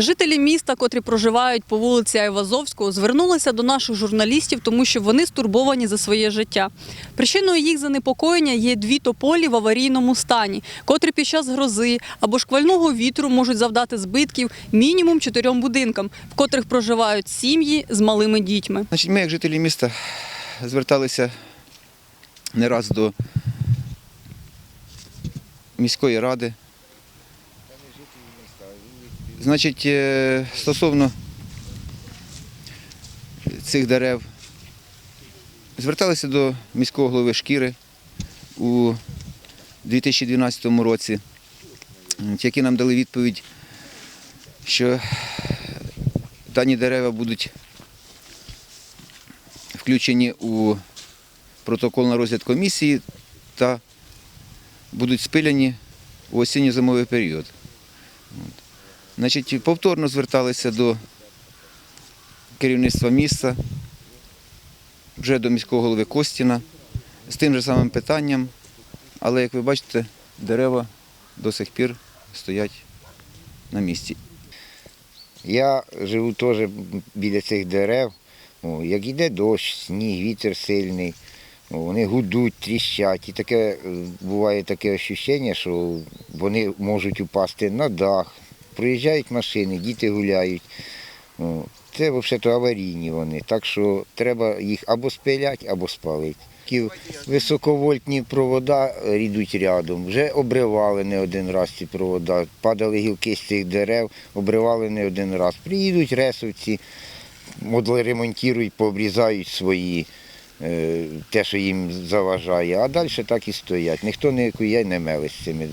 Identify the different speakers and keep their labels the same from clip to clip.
Speaker 1: Жителі міста, котрі проживають по вулиці Айвазовського, звернулися до наших журналістів, тому що вони стурбовані за своє життя. Причиною їх занепокоєння є дві тополі в аварійному стані, котрі під час грози або шквального вітру можуть завдати збитків мінімум чотирьом будинкам, в котрих проживають сім'ї з малими дітьми.
Speaker 2: Значить, ми, як жителі міста, зверталися не раз до міської ради. Значить, е, стосовно цих дерев, зверталися до міського голови шкіри у 2012 році, які нам дали відповідь, що дані дерева будуть включені у протокол на розгляд комісії та будуть спиляні у осінньо-зимовий період. Значить, повторно зверталися до керівництва міста, вже до міського голови Костіна з тим же самим питанням, але, як ви бачите, дерева до сих пір стоять на місці.
Speaker 3: Я живу теж біля цих дерев. О, як йде дощ, сніг, вітер сильний, о, вони гудуть, тріщать. І таке е, буває таке ощущення, що вони можуть упасти на дах. Проїжджають машини, діти гуляють. Це взагалі аварійні вони. Так що треба їх або спиляти, або спалити. Високовольтні провода йдуть рядом. Вже обривали не один раз ці провода. Падали гілки з цих дерев, обривали не один раз. Приїдуть ресовці, ремонтують, пообрізають свої, е, те, що їм заважає, а далі так і стоять. Ніхто не кує, не мели з цими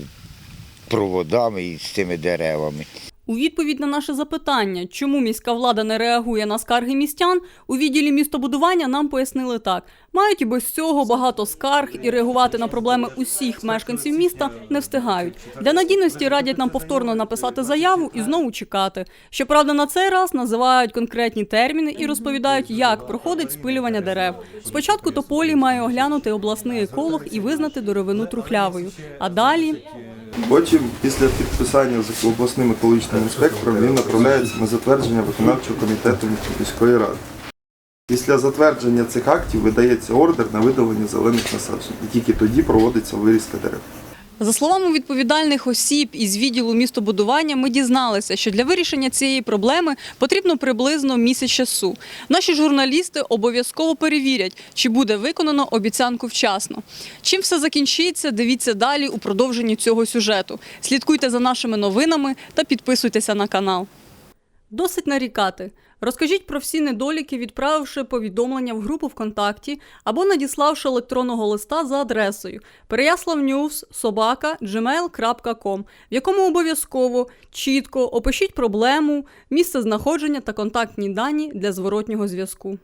Speaker 3: проводами і з цими деревами.
Speaker 1: У відповідь на наше запитання, чому міська влада не реагує на скарги містян, у відділі містобудування нам пояснили так: мають і без цього багато скарг і реагувати на проблеми усіх мешканців міста не встигають. Для надійності радять нам повторно написати заяву і знову чекати. Щоправда, на цей раз називають конкретні терміни і розповідають, як проходить спилювання дерев. Спочатку тополі має оглянути обласний еколог і визнати деревину трухлявою. А далі
Speaker 4: Потім, після підписання з обласним екологічним інспектором, він направляється на затвердження виконавчого комітету міської ради. Після затвердження цих актів видається ордер на видалення зелених насаджень. І тільки тоді проводиться вирізка дерев.
Speaker 1: За словами відповідальних осіб із відділу містобудування, ми дізналися, що для вирішення цієї проблеми потрібно приблизно місяць часу. Наші журналісти обов'язково перевірять, чи буде виконано обіцянку вчасно. Чим все закінчиться, дивіться далі у продовженні цього сюжету. Слідкуйте за нашими новинами та підписуйтеся на канал. Досить нарікати. Розкажіть про всі недоліки, відправивши повідомлення в групу ВКонтакті або надіславши електронного листа за адресою переяславnews.gmail.com, в якому обов'язково чітко опишіть проблему, місце знаходження та контактні дані для зворотнього зв'язку.